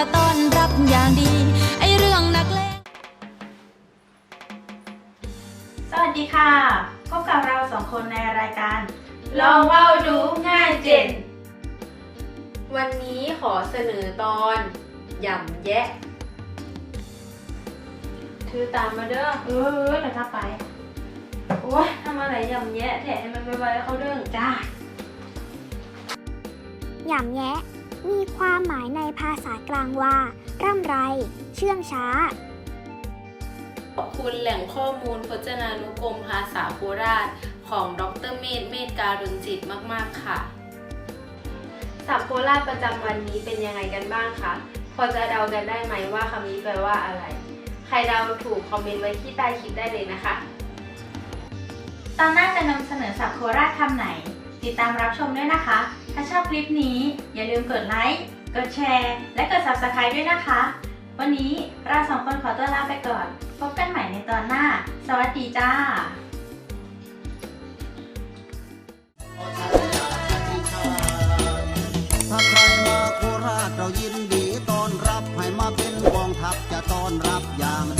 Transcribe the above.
อย่างดี ไอเรื่องนักเลงสวัสดีค่ะ พบกับเราสองคนในรายการ ลองเว้าดูง่ายเจน วันนี้ขอเสนอตอนหย่ำแยะ ถือตามมาเด้อ เออเดี๋ยวถ้าไป โอ้ยทำอะไรหย่ำแยะแถะให้มันไวๆเขาเด้งจ้า หย่ำแยะ มีความหมายในภาษากลางว่า ร่ำไร เชื่องช้า ขอบคุณแหล่งข้อมูลพจนานุกรมภาษาโคราช ของดรเมธเมธการุณจิตมาก ๆ ค่ะศัพท์โคราชประจำวันนี้เป็นยังไงกันบ้างคะ พอจะเดากันได้ไหมว่าคำนี้แปลว่าอะไร ใครเดาถูกคอมเมนต์ไว้ที่ใต้คลิปได้เลยนะคะ ตอนหน้าจะนำเสนอสับโคราชคำไหน ติดตามรับชมด้วยนะคะ ถ้าชอบคลิปนี้อย่าลืมกดไลค์ กดแชร์ และกด Subscribe ด้วยนะคะ วันนี้เราสองคนขอตัวลาไปก่อน พบกันใหม่ในตอนหน้า สวัสดีจ้าถ้าใครมาโคราชเรายินดีต้อนรับ ให้มาเป็นกองทัพจะต้อนรับอย่าง